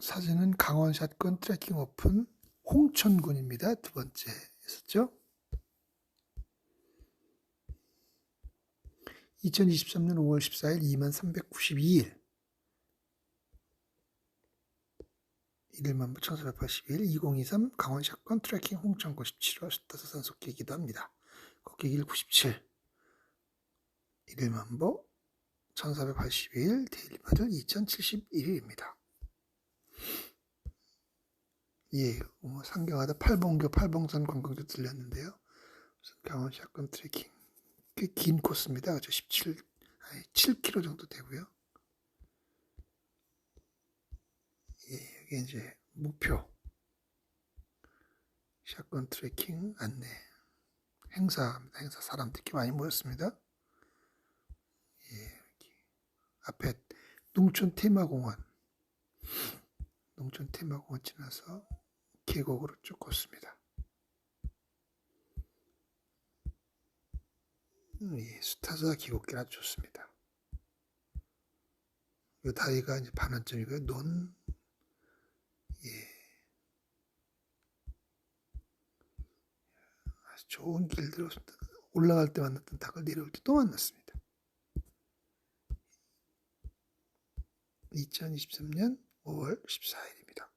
사진은 강원 샷건 트레킹 오픈 홍천군입니다. 두 번째 했었죠. 2023년 5월 14일 2392일 1일만부 1482일 2023 강원 샷건 트레킹 홍천군 17호 스타트 산속기이기도 합니다. 걷기길 97 1일만보 1482일 데일리마들 2071일입니다. 예, 뭐 상경하다 팔봉교 팔봉산 관광도 들렸는데요. 우선 강원 샷건 트레킹 꽤 긴 코스입니다. 그죠? 17 아니 7km 정도 되고요. 예, 여기 이제 목표 샷건 트레킹 안내 행사입니다. 행사 사람들이 꽤 많이 모였습니다. 예, 여기 앞에 농촌 테마공원 농촌 테마공원 지나서 계곡으로 쭉 걷습니다. 음, 예, 스타자 계곡길 아주 좋습니다. 이 다리가 이제 반환점이고요. 논, 예. 아주 좋은 길들어 올라갈 때 만났던 닭을 내려올 때 또 만났습니다. 2023년 5월 14일입니다.